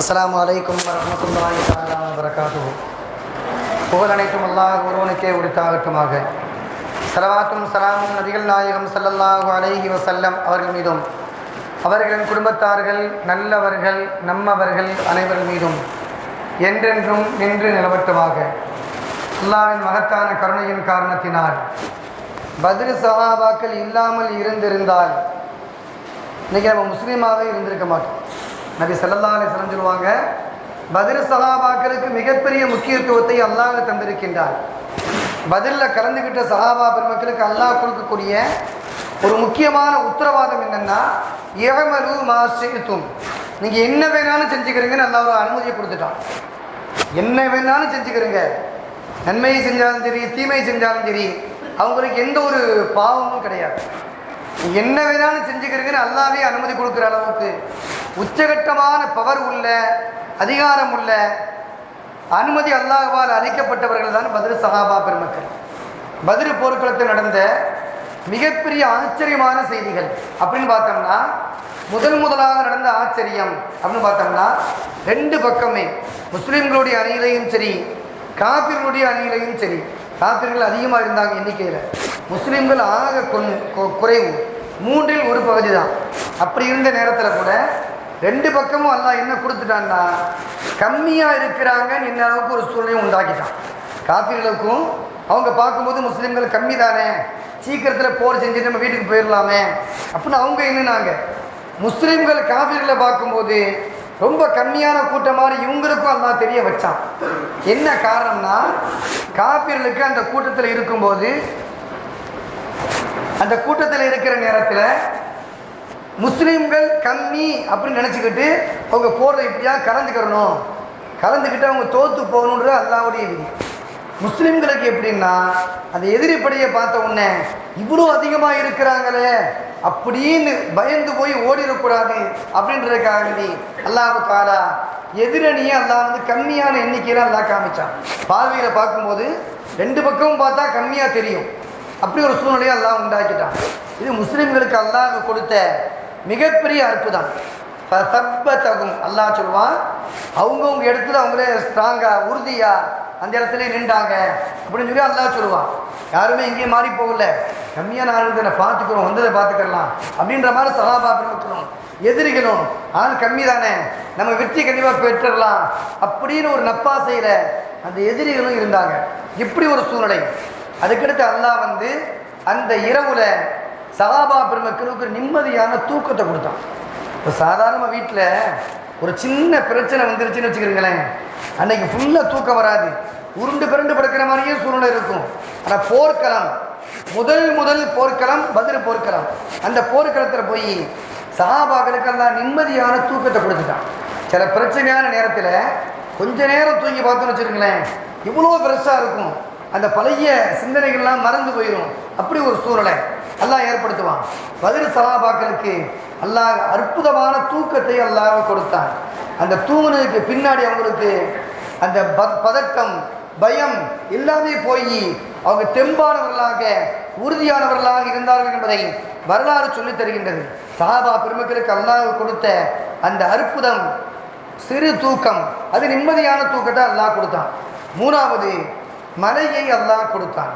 அஸ்லாம் அலைக்கும் வரமத்துல்லாஹி தஆலா வரகாத்து புகழ் அனைத்தும் அல்லாஹ் ஒருவனுக்கே உரித்தாகட்டுமாக. சலவாத்தும் சலாமும் நபிகள் நாயகம் சல்லல்லாஹு அலைஹி வசல்லம் அவர்கள் மீதும் அவர்களின் குடும்பத்தார்கள் நல்லவர்கள் நம்மவர்கள் அனைவர் மீதும் என்றென்றும் நின்று நிலவட்டுமாக. அல்லாஹ்வின் மகத்தான கருணையின் காரணத்தினால் பதில் சகாபாக்கள் இல்லாமல் இருந்திருந்தால் இன்றைக்கி நம்ம முஸ்லீமாகவே இருந்திருக்க மாட்டோம். நபி ஸல்லல்லாஹு அலைஹி சொல்லுவாங்க பதில் சஹாபாக்களுக்கு மிகப்பெரிய முக்கியத்துவத்தை அல்லாஹ் தந்திருக்கின்றார். பதிலில் கலந்துக்கிட்ட சஹாபா பெருமக்களுக்கு அல்லாஹ் கொடுக்கக்கூடிய ஒரு முக்கியமான உத்தரவாதம் என்னென்னா ஏமரு மாசித்தும் நீங்கள் என்ன வேணாலும் செஞ்சுக்கிறீங்கன்னு நல்லா ஒரு அனுமதியை கொடுத்துட்டான். என்ன வேணாலும் செஞ்சுக்கிறீங்க. நன்மையை செஞ்சாலும் சரி தீமை செஞ்சாலும் சரி அவங்களுக்கு எந்த ஒரு பாவமும் கிடையாது. என்ன வேணாலும் செஞ்சுக்கிறீங்கன்னு அல்லாவே அனுமதி கொடுக்குற அளவுக்கு உச்சகட்டமான பவர் உள்ள அதிகாரம் உள்ள அனுமதி அல்லாஹ்வால் அளிக்கப்பட்டவர்கள் தான் பதிரு சஹாபா பெருமக்கள். பதிரு போர்க்களத்தில் நடந்த மிகப்பெரிய ஆச்சரியமான செய்திகள். அப்படின்னு பார்த்தோம்னா முதல் முதலாக நடந்த ஆச்சரியம் அப்படின்னு பார்த்தோம்னா ரெண்டு பக்கமே முஸ்லீம்களுடைய அணியிலையும் சரி காபிர்களுடைய அணியிலையும் சரி காபிர்கள் அதிகமாக இருந்தாங்க எண்ணிக்கையில். முஸ்லீம்கள் ஆக கொ- குறைவு. மூன்றில் ஒரு பகுதி தான் அப்படி இருந்த நேரத்தில் கூட ரெண்டு பக்கமும் அல்லாஹ் என்ன கொடுத்துட்டான்னா கம்மியாக இருக்கிறாங்கன்னு என்ன அளவுக்கு ஒரு சூழ்நிலையை உண்டாக்கிட்டான். காப்பீர்களுக்கும் அவங்க பார்க்கும்போது முஸ்லீம்கள் கம்மி தானே சீக்கிரத்தில் போர் செஞ்சுட்டு நம்ம வீட்டுக்கு போயிடலாமே அப்படின்னு அவங்க என்னன்னாங்க முஸ்லீம்கள் காப்பீர்களை பார்க்கும்போது ரொம்ப கம்மியான கூட்டம் மாதிரி இவங்களுக்கும் அல்லாஹ் தெரிய வச்சான். என்ன காரணம்னா காப்பீர்களுக்கு அந்த கூட்டத்தில் இருக்கும்போது அந்த கூட்டத்தில் இருக்கிற நேரத்தில் முஸ்லீம்கள் கம்மி அப்படின்னு நினச்சிக்கிட்டு அவங்க போடுற இப்படியா கலந்துக்கிறணும்? கலந்துக்கிட்டு அவங்க தோற்று போகணுன்றது அல்லாவுடைய விதி. முஸ்லீம்களுக்கு எப்படின்னா அந்த எதிரிப்படையை பார்த்த உடனே இவ்வளோ அதிகமாக இருக்கிறாங்களே அப்படின்னு பயந்து போய் ஓடிடக்கூடாது அப்படின்றதுக்காக வேண்டி அல்லாஹ் தாலா எதிரணியை அல்லாஹ் வந்து கம்மியான எண்ணிக்கையில் அல்லாஹ் காமிச்சான். பார்வையில் பார்க்கும்போது ரெண்டு பக்கமும் பார்த்தா கம்மியாக தெரியும். அப்படி ஒரு சூழ்நிலையை அல்லாஹ் உண்டாக்கிட்டான். இது முஸ்லீம்களுக்கு அல்லாஹ் கொடுத்த மிகப்பெரிய அற்புதம். தகும் அல்லாஹ் சொல்லுவான் அவங்கவுங்க இடத்துல அவங்களே ஸ்ட்ராங்காக உறுதியாக அந்த இடத்துல நின்றாங்க அப்படின்னு சொல்லி அல்லாஹ் சொல்லுவான் யாருமே எங்கேயும் மாறி போகல. கம்மியாக ஆளுக்கு நான் பார்த்துக்கிறோம் வந்ததை பார்த்துக்கலாம் அப்படின்ற மாதிரி சலாபா பெருமக்களும் எதிரிகளும் ஆள் கம்மி தானே நம்ம வெற்றி கண்டிப்பாக பெற்றுடலாம் அப்படின்னு ஒரு நப்பாசையில் அந்த எதிரிகளும் இருந்தாங்க. இப்படி ஒரு சூழ்நிலை. அதுக்கடுத்து அல்லாஹ் வந்து அந்த இரவுல சகாபா பெருமக்களுக்கு நிம்மதியான தூக்கத்தை கொடுத்தான். இப்போ சாதாரண வீட்டில் ஒரு சின்ன பிரச்சனை வந்துருச்சுன்னு வச்சுக்கிறீங்களேன் அன்னைக்கு ஃபுல்லாக தூக்கம் வராது. உருண்டு பிறண்டு படுக்கிற மாதிரியே சூழ்நிலை இருக்கும். ஆனால் போர்க்களம் முதல் முதல் போர்க்களம் பதில் போர்க்களம். அந்த போர்க்களத்தில் போய் சகாபாக்களுக்கு எல்லாம் நிம்மதியான தூக்கத்தை கொடுத்துட்டான். சில பிரச்சனையான நேரத்தில் கொஞ்ச நேரம் தூங்கி பார்த்தோன்னு வச்சுருங்களேன் இவ்வளோ ஃப்ரெஷ்ஷாக இருக்கும். அந்த பழைய சிந்தனைகள்லாம் மறந்து போயிடும் அப்படி ஒரு சூழலை அல்லாஹ் ஏற்படுத்துவான். பதில் சலாபாக்களுக்கு அல்லாஹ் அற்புதமான தூக்கத்தை அல்லாஹ் கொடுத்தான். அந்த தூங்குனதுக்கு பின்னாடி அவங்களுக்கு அந்த பதட்டம் பயம் எல்லாமே போய் அவங்க தெம்பானவர்களாக உறுதியானவர்களாக இருந்தார்கள் என்பதை வரலாறு சொல்லித் தருகின்றது. சஹாபா பெருமக்களுக்கு அல்லாஹ் கொடுத்த அந்த அற்புதம் சிறு தூக்கம் அது நிம்மதியான தூக்கத்தை அல்லாஹ் கொடுத்தான். மூணாவது மலையை அல்லாஹ் கொடுத்தான்.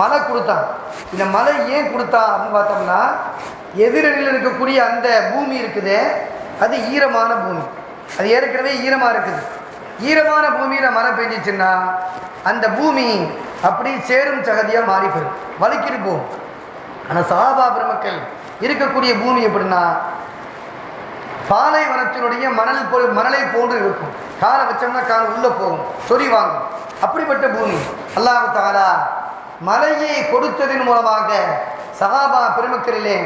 மலை கொடுத்தான். இந்த மலை ஏன் கொடுத்தா அப்படின்னு பார்த்தோம்னா எதிரணியில் இருக்கக்கூடிய அந்த பூமி இருக்குதே அது ஈரமான பூமி. அது ஏற்கனவே ஈரமாக இருக்குது. ஈரமான பூமியில் மழை பெஞ்சிச்சுன்னா அந்த பூமி அப்படி சேரும் சகதியாக மாறி போயிடும். வலிக்கிட்டு போகும். ஆனால் சஹாபா பெருமக்கள் இருக்கக்கூடிய பூமி எப்படின்னா பாலைவனத்தினுடைய மணல் போ மணலை போன்று இருக்கும். காலை வச்சோம்னா கால் உள்ளே போகும். சொறி வாங்கும். அப்படிப்பட்ட பூமி. அல்லாஹு தாலா மலையை கொடுத்ததன் மூலமாக சகாபா பெருமக்களிலே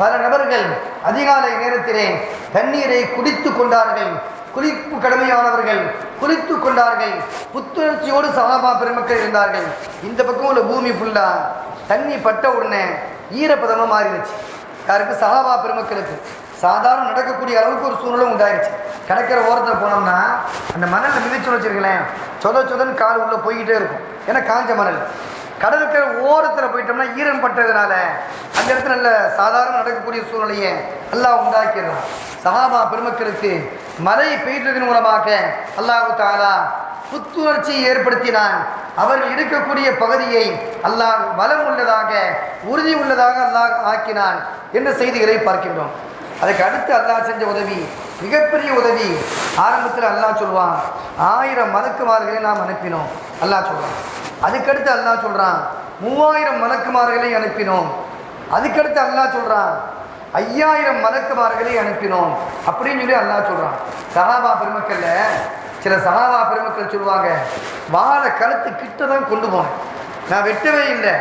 பல நபர்கள் அதிகாலை நேரத்திலே தண்ணீரை குடித்து கொண்டார்கள். குளிப்பு கடமையானவர்கள் குளித்து கொண்டார்கள். புத்துணர்ச்சியோடு சகாபா பெருமக்கள் இருந்தார்கள். இந்த பக்கம் உள்ள பூமி ஃபுல்லாக தண்ணி பட்ட உடனே ஈரப்பதமாக மாறிடுச்சு. யாருக்கு? சகாபா பெருமக்களுக்கு. சாதாரண நடக்கக்கூடிய அளவுக்கு ஒரு சூழ்நிலை உண்டாயிருச்சு. கடற்கரை ஓரத்தில் போனோம்னா அந்த மணலில் மிதிச்சு வச்சிருக்கலேன் சொத சொதன் கால் உள்ளே போய்கிட்டே இருக்கும். ஏன்னா காஞ்ச மணல். கடற்கரை ஓரத்தில் போயிட்டோம்னா ஈரம் பட்டதுனால அந்த இடத்துல நல்ல சாதாரண நடக்கக்கூடிய சூழ்நிலையை அல்லாஹ் உண்டாக்கிடுறான் சஹாபா பெருமக்களுக்கு மழை பெய்ததன் மூலமாக அல்லாஹு தாலா புத்துணர்ச்சியை ஏற்படுத்தினான். அவர்கள் இருக்கக்கூடிய பகுதியை அல்லாஹ் வளம் உள்ளதாக உறுதி உள்ளதாக அல்லாஹ் ஆக்கினான் என்ற செய்திகளை பார்க்கின்றோம். அதுக்கு அடுத்து அல்லாஹ் செஞ்ச உதவி மிகப்பெரிய உதவி. ஆரம்பத்தில் அல்லாஹ் சொல்வான் ஆயிரம் மலக்குமார்களை நாம் அனுப்பினோம். அல்லாஹ் சொல்கிறான் அதுக்கடுத்து அல்லாஹ் சொல்கிறான் மூவாயிரம் மலக்குமார்களை அனுப்பினோம். அதுக்கடுத்து அல்லாஹ் சொல்கிறான் ஐயாயிரம் மலக்குமார்களை அனுப்பினோம். அப்படின்னு சொல்லி அல்லாஹ் சொல்கிறான் சஹாபா பெருமக்கள்ல சில சஹாபா பெருமக்கள் சொல்லுவாங்க வாழை கழுத்து கிட்ட தான் கொண்டு போனேன். நான் வெட்டவே இல்லை.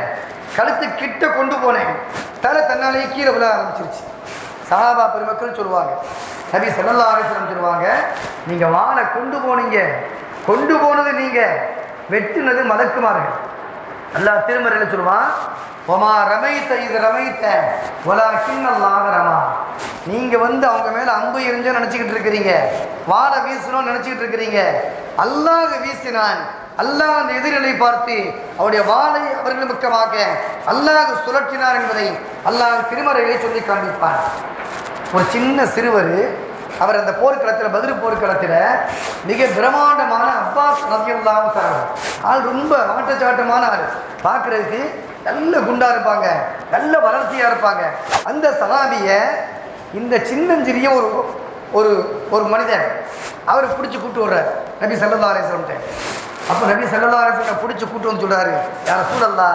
கழுத்து கிட்ட கொண்டு போனேன். தலை தன்னாலேயே கீழே விழ ஆரம்பிச்சிருச்சு. சஹாபா பெருமக்கள் சொல்லுவாங்க. நபி ஸல்லல்லாஹு அலைஹி சொல்லுவாங்க நீங்கள் வானை கொண்டு போனீங்க. கொண்டு போனது நீங்கள் வெட்டுனது மலக்குமார்கள் அல்லா திருமறையில் சொல்லுவான் ஒமா ரமைத்த இது ரமைத்த. ஒலா கிண்ணல்லாக ரமா. நீங்கள் வந்து அவங்க மேலே அம்பு எரிஞ்சோ நினச்சிக்கிட்டு இருக்கிறீங்க. வாழை வீசணும்னு நினச்சிக்கிட்டு இருக்கிறீங்க. அல்லாஹ் வீசினான். அல்லாஹ் அந்த எதிரிலை பார்த்து அவருடைய வாளை அவர்கள் பக்கமாக அல்லாஹ் சுழற்றினார் என்பதை அல்லாஹ் திருமறையிலே சொல்லி காண்பிப்பார் ஒரு சின்ன சிறுவர் அவர் அந்த போர்க்களத்தில் பதில் போர்க்களத்தில் மிக பிரம்மாண்டமான அப்பாஸ் ரத்தியல்லாம தரவர் ஆள் ரொம்ப ஆட்டச்சாட்டமான ஆள். பார்க்குறதுக்கு நல்ல குண்டாக இருப்பாங்க நல்ல வளர்ச்சியாக இருப்பாங்க. அந்த சலாபியை இந்த சின்னஞ்சிறிய ஒரு ஒரு ஒரு மனிதன் அவரை பிடிச்சி கூப்பிட்டு வர்றார். நபி சல்லா அலிஸ்லம்ட்ட அப்போ நபி சல்லா அலிஸ்லம் பிடிச்சி கூப்பிட்டு வந்து சொல்கிறாரு யாரை சூழல்லா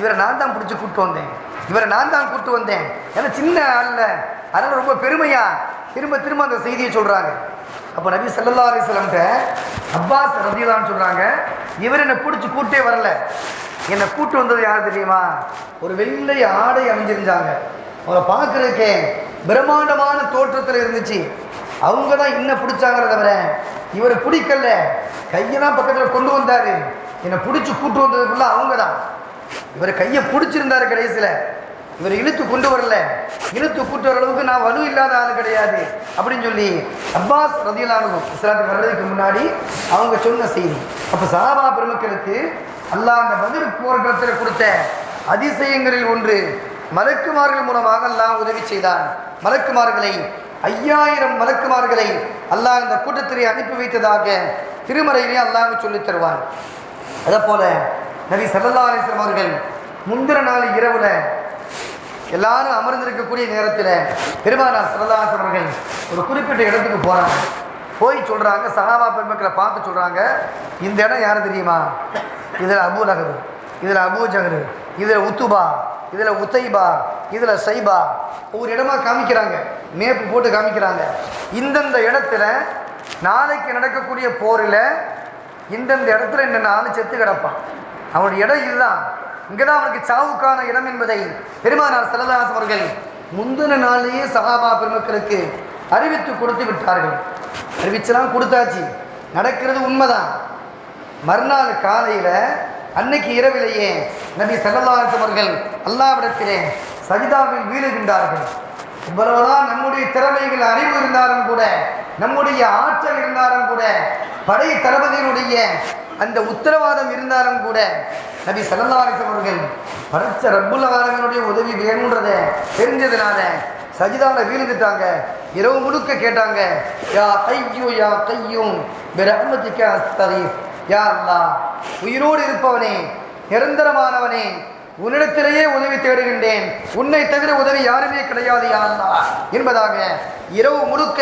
இவரை நான் தான் பிடிச்சி கூப்பிட்டு வந்தேன். இவரை நான் தான் கூப்பிட்டு வந்தேன். ஏன்னா சின்ன ஆள் அதனால் ரொம்ப பெருமையா திரும்ப திரும்ப அந்த செய்தியை சொல்கிறாங்க அப்போ நபி சல்லா அலிஸ்லம்ட்ட அப்பாஸ் ரதியலான்னு சொல்கிறாங்க இவர் என்னை பிடிச்சி கூட்டே வரல. என்னை கூட்டு வந்தது யார் தெரியுமா? ஒரு வெள்ளை ஆடை அணிஞ்சிருந்தாங்க. அவரை பார்க்குறதுக்கே பிரம்மாண்டமான தோற்றத்தில் இருந்துச்சு. அவங்க தான் என்ன பிடிச்சாங்கிறத தவிர இவர் பிடிக்கல. கையெல்லாம் பக்கத்தில் கொண்டு வந்தார். என்னை பிடிச்சி கூட்டு வந்ததுக்குள்ள அவங்க தான் இவர் கையை பிடிச்சிருந்தாரு கடைசியில். இவர் இழுத்து கொண்டு வரல. இழுத்து கூட்டு வர அளவுக்கு நான் வலு இல்லாத ஆள் கிடையாது. அப்படின்னு சொல்லி அப்பாஸ் ரதியலானு இஸ்லாத்துக்கு வர்றதுக்கு முன்னாடி அவங்க சொன்ன செய்தி. அப்போ சாபா பெருமக்களுக்கு அல்லாஹ் அந்த பதில் போர்க்களத்தில் கொடுத்த அதிசயங்களில் ஒன்று மலக்குமார்கள் மூலமாக அல்லாஹ் உதவி செய்தான். மலக்குமார்களை ஐயாயிரம் மலக்குமார்களை அல்லாஹ் இந்த கூட்டத்திலே அனுப்பி வைத்ததாக திருமறையிலே அல்லாஹ் சொல்லித் தருவான் அதே போல நபி சல்லா அலிஸ்லாம் அவர்கள் முந்தின நாள் இரவுல எல்லாரும் அமர்ந்திருக்கக்கூடிய நேரத்தில் பெருமானார் சல்லல்லாஹு அவர்கள் ஒரு குறிப்பிட்ட இடத்துக்கு போகிறாங்க போய் சொல்கிறாங்க சகாபா பெருமக்களை பார்த்து சொல்கிறாங்க இந்த இடம் யார் தெரியுமா? இதில் அபு லகபு இதில் அபு ஜஹரு இதில் உத்துபா இதில் உத்தைபா இதில் சைபா. ஒவ்வொரு இடமா காமிக்கிறாங்க. மேப்பு போட்டு காமிக்கிறாங்க. இந்தந்த இடத்துல நாளைக்கு நடக்கக்கூடிய போரில் இந்தந்த இடத்துல என்னென்ன நாலு செத்து கிடப்பான். அவனுடைய இடம் இதுதான். இங்கே தான் அவனுக்கு சாவுக்கான இடம் என்பதை பெருமானார் செல்லதாஸ் அவர்கள் முந்தின நாளிலேயே சகாபா பெருமக்களுக்கு அறிவித்து கொடுத்து விட்டார்கள். அறிவிச்செல்லாம் கொடுத்தாச்சு. நடக்கிறது உண்மைதான். மறுநாள் காலையில் அன்னைக்கு இரவிலேயே நபி சல்லல்லாஹு அவர்கள் அல்லாவிடத்திலே சஜிதாவில் வீழுகின்றார்கள். இவ்வளவுதான் நம்முடைய திறமைகள் அறிவு இருந்தாலும் கூட நம்முடைய ஆற்றல் இருந்தாலும் கூட படை தளபதியினுடைய அந்த உத்தரவாதம் இருந்தாலும் கூட நபி சல்லல்லாஹு அவர்கள் படைச்ச ரப்புல் ஆலமீனுடைய உதவி வேணுன்றதை தெரிஞ்சதுனால சஜிதாவில் வீழ்ந்துட்டாங்க. இரவு முழுக்க கேட்டாங்க யா கையோ யா கையும் பிரம்மதிக்க அஸ்தரீஃப் யா உயிரோடு இருப்பவனே நிரந்தரமானவனே உன்னிடத்திலேயே உதவி தேடுகின்றேன். உன்னை தவிர உதவி யாருமே கிடையாது யா என்பதாக இரவு முழுக்க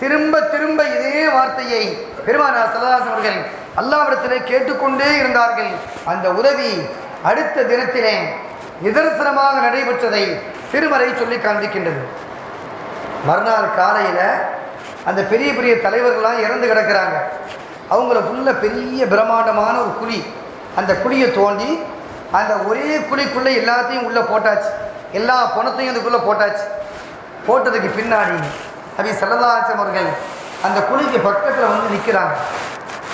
திரும்ப திரும்ப இதே வார்த்தையை பெருமானார் சல்லல்லாஹு அவர்கள் அல்லாவிடத்திலே கேட்டுக்கொண்டே இருந்தார்கள். அந்த உதவி அடுத்த தினத்திலே நிதர்சனமாக நடைபெற்றதை திருமறை சொல்லி காண்பிக்கின்றது. மறுநாள் காலையில் அந்த பெரிய பெரிய தலைவர்கள்லாம் இறந்து கிடக்கிறாங்க. அவங்கள ஃபுல்லாக பெரிய பிரம்மாண்டமான ஒரு குழி. அந்த குழியை தோண்டி அந்த ஒரே குழிக்குள்ளே எல்லாத்தையும் உள்ளே போட்டாச்சு. எல்லா பணத்தையும் அதுக்குள்ளே போட்டாச்சு. போட்டதுக்கு பின்னாடி அபி சல்லதாசம் அவர்கள் அந்த குழிக்கு பக்கத்தில் வந்து நிற்கிறாங்க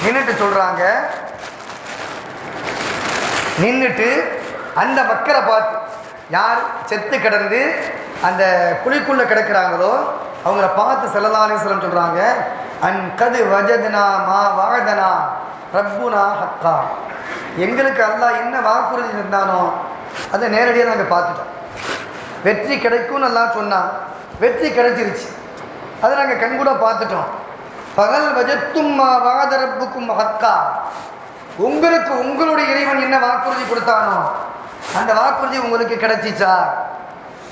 நின்றுட்டு சொல்கிறாங்க நின்றுட்டு அந்த மக்களை பார்த்து யார் செத்து கிடந்து அந்த குழிக்குள்ளே கிடக்கிறாங்களோ அவங்கள பார்த்து செல்லதானேஸ்வரம் சொல்கிறாங்க அன் கது வஜதனா மா வாகதனா ரப்புனா ஹக்கா. எங்களுக்கு அல்லாஹ் என்ன வாக்குறுதி இருந்தானோ அதை நேரடியாக நாங்கள் பார்த்துட்டோம். வெற்றி கிடைக்கும்னு எல்லாம் சொன்னால் வெற்றி கிடைச்சிருச்சு. அதை நாங்கள் கண்கூட பார்த்துட்டோம். பகல் வஜத்தும் வாதரப்புக்கும் ஹக்கா. உங்களுக்கு உங்களுடைய இறைவன் என்ன வாக்குறுதி கொடுத்தானோ அந்த வாக்குறுதி உங்களுக்கு கிடைச்சிச்சா?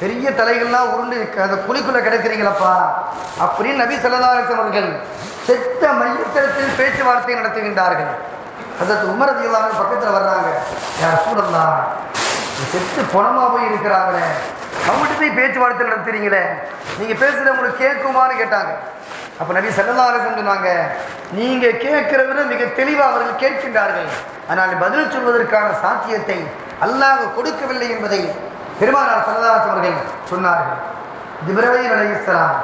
பெரிய தலைகள்லாம் உருண்டு அந்த குழிக்குள்ளே கிடைக்கிறீங்களப்பா. அப்படின்னு நபி சொல்லதாரசன் அவர்கள் செத்த மையத்திடத்தில் பேச்சுவார்த்தை நடத்துகின்றார்கள். அதற்கு உமரதி இல்லாமல் பக்கத்தில் வர்றாங்க. யார் சூழல்லா செத்து புணமாக போய் இருக்கிறாங்களே. அவங்கள்ட்ட போய் பேச்சுவார்த்தை நடத்துறீங்களே. நீங்கள் பேசுகிற உங்களுக்கு கேட்குமான்னு கேட்டாங்க. அப்போ நபி சல்லதாரசன் சொன்னாங்க நீங்கள் கேட்குறவரை மிக தெளிவாக அவர்கள் கேட்கின்றார்கள். ஆனால் பதில் சொல்வதற்கான சாத்தியத்தை அல்லாஹ் கொடுக்கவில்லை என்பதை பெருமானார் சல்லதாரசன் அவர்கள் சொன்னார்கள் ஜிப்ரவீல் இஸ்லாம்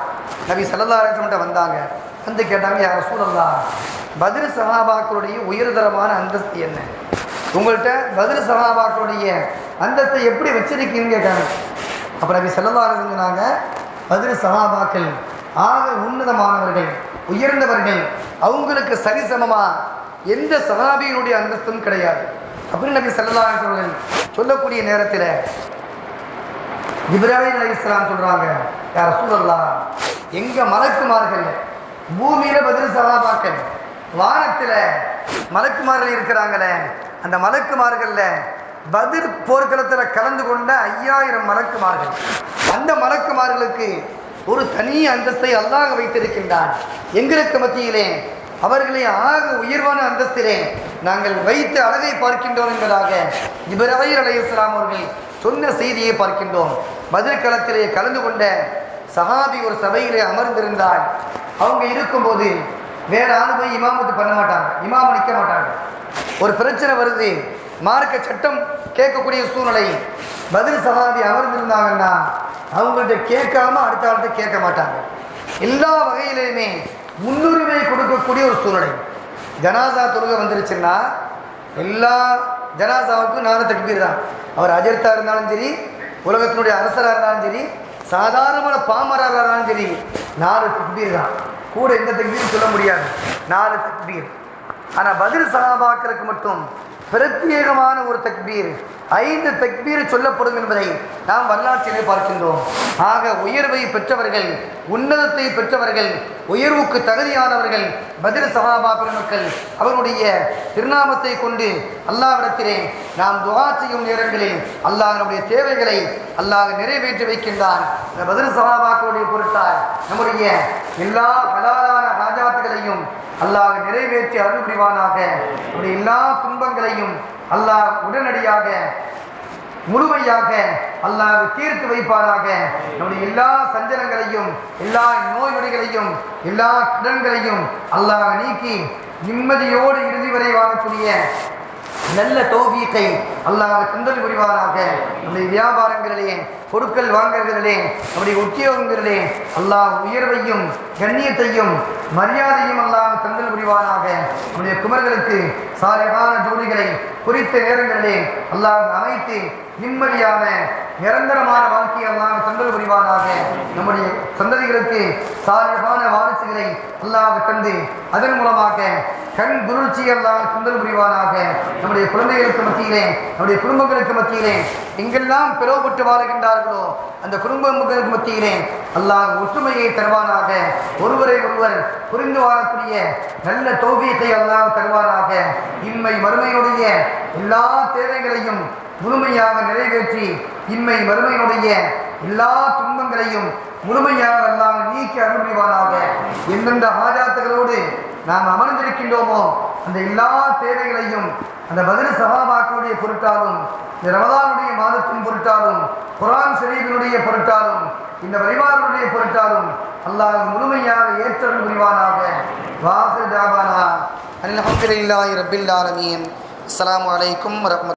நபி சல்லதாரசன்கிட்ட வந்தாங்க. வந்து கேட்டாங்க யார் சூழல்லா பதில் சகாபாக்களுடைய உயர்தரமான அந்தஸ்து என்ன? உங்கள்கிட்ட பதில் சகாபாக்களுடைய அந்தஸ்தை எப்படி வச்சிருக்கீங்கன்னு கேட்டாங்க. அப்போ நபி சல்லதாரசன் சொன்னாங்க பதில் சகாபாக்கள் ஆக உன்னதமானவர்கள் உயர்ந்தவர்கள் அவங்களுக்கு சரிசமமாக எந்த சகாபியினுடைய அந்தஸ்தும் கிடையாது. அப்படின்னு நபி சல்லல்லாஹு சொல்லக்கூடிய நேரத்தில் இப்ராஹிம் அலி இஸ்லாம் சொல்கிறாங்க யார் சூழல்லா எங்க மலக்குமார்கள் பூமியில் பதில் சகாபாக்கள் வானத்தில் மலக்குமார்கள் இருக்கிறாங்களே அந்த மலக்குமார்களில் பதிர் போர்க்களத்தில் கலந்து கொண்ட ஐயாயிரம் மலக்குமார்கள். அந்த மலக்குமார்களுக்கு ஒரு தனி அந்தஸ்தை அல்லாஹ் வைத்திருக்கின்றான். எங்களுக்கு மத்தியிலே அவர்களை ஆக உயர்வான அந்தஸ்திலே நாங்கள் வைத்து அழகை பார்க்கின்றோம் என்பதாக இப்ராஹிம் அலி இஸ்லாம் அவர்கள் சொன்ன செய்தியை பார்க்கின்றோம். பதில் களத்திலே கலந்து கொண்ட சஹாபி ஒரு சபையிலே அமர்ந்திருந்தால் அவங்க இருக்கும்போது வேற ஆள் போய் இமாமத்து பண்ண மாட்டாங்க. இமாம நிற்க மாட்டாங்க. ஒரு பிரச்சனை வருது. மார்க்க சட்டம் கேட்கக்கூடிய சூழ்நிலை. பதில் சகாதி அமர்ந்திருந்தாங்கன்னா அவங்கள்ட்ட கேட்காம அடுத்த ஆள்கிட்ட கேட்க மாட்டாங்க. எல்லா வகையிலையுமே முன்னுரிமை கொடுக்கக்கூடிய ஒரு சூழ்நிலை. ஜனாதா தொழுகை வந்துருச்சுன்னா எல்லா ஜனாசாவுக்கும் நானும் தக்பீர் தான். அவர் அஜர்த்தா இருந்தாலும் சரி உலகத்தினுடைய அரசராக இருந்தாலும் சரி சாதாரணமான பாமராக இருந்தாலும் சரி நாலு தக்பீர் தான். கூட எந்த தக்பீரும் சொல்ல முடியாது. நாலு தக்பீர் ஆனால் பதில் சகாபாக்கிறதுக்கு மட்டும் பிரத்யேகமான ஒரு தக்பீர். ஐந்து தக்பீர் சொல்லப்படும் என்பதை நாம் வரலாற்றிலே பார்க்கின்றோம். ஆக உயர்வை பெற்றவர்கள் உன்னதத்தை பெற்றவர்கள் உயர்வுக்கு தகுதியானவர்கள் பதில் சகாபா பெருமக்கள் அவருடைய திருநாமத்தை கொண்டு அல்லாவிடத்திலே நாம் துவா செய்யும் நேரங்களில் அல்லாஹ் நம்முடைய தேவைகளை அல்லாஹ் நிறைவேற்றி வைக்கின்றான். இந்த பதில் சகாபாக்களுடைய பொருட்டால் நம்முடைய எல்லா கலாதார ராஜாத்துகளையும் அல்லாஹ் நிறைவேற்றி அருள் புரிவானாக அப்படி எல்லா துன்பங்களையும் அல்லாஹ் உடனடியாக முழுமையாக அல்லாஹ் தீர்த்து வைப்பாராக நம்முடைய எல்லா சஞ்சலங்களையும் எல்லா நோய் நொடிகளையும் எல்லா கடன்களையும் அல்லாஹ் நீக்கி நிம்மதியோடு இறுதி வரை வாழக்கூடிய நல்ல தோவியத்தை அல்லாஹ் தந்தல் புரிவாராக நம்முடைய வியாபாரங்களிலே பொருட்கள் வாங்குறதிலே நம்முடைய உத்தியோகங்களிலே அல்லாஹ் உயர்வையும் கண்ணியத்தையும் மரியாதையும் அல்லாஹ் தந்தல் புரிவானாக. நம்முடைய குமர்களுக்கு சாலையான ஜோடிகளை குறித்த நேரங்களிலே அல்லாஹ் அமைத்து நிம்மதியான நிரந்தரமான வாழ்க்கையெல்லாம் தந்தல் புரிவானாக. நம்முடைய சந்ததிகளுக்கு சாலையான வாரிசுகளை அல்லாஹ் தந்து அதன் மூலமாக கண் குளிர்ச்சி எல்லாம் தந்தல் புரிவானாக. நம்முடைய குழந்தைகளுக்கு மத்தியிலே நம்முடைய குடும்பங்களுக்கு மத்தியிலே எங்கெல்லாம் பிளவுபட்டு வாழ்கின்றார்களோ அந்த குடும்பங்களுக்கு மத்தியிலே அல்லாஹ் ஒற்றுமையை தருவானாக. ஒருவரை ஒருவர் புரிந்து வாழக்கூடிய நல்ல தோவியத்தை எல்லாம் தருவானாக. இன்மை மறுமையுடைய எல்லா தேவைகளையும் முழுமையாக நிறைவேற்றி இன்மை மறுமையினுடைய எல்லா துன்பங்களையும் முழுமையாக எல்லாம் நீக்கி அனுபவிவானாக எந்தெந்த ஆஜாத்துகளோடு நாம் அமர்ந்திருக்கின்றோமோ அந்த எல்லா தேவைகளையும் அந்த பதில் சகாபாக்களுடைய பொருட்டாலும் இந்த ரமதானுடைய மாதத்தின் பொருட்டாலும் குரான் ஷரீஃபினுடைய பொருட்டாலும் இந்த வழிபாடுடைய பொருட்டாலும் அல்லாஹ் முழுமையாக ஏற்றல் புரிவானாக வாசு ஜாபானா அல்ஹம்துலில்லாஹி ரப்பில் ஆலமீன். அஸ்ஸலாமு அலைக்கும் வரஹ்மத்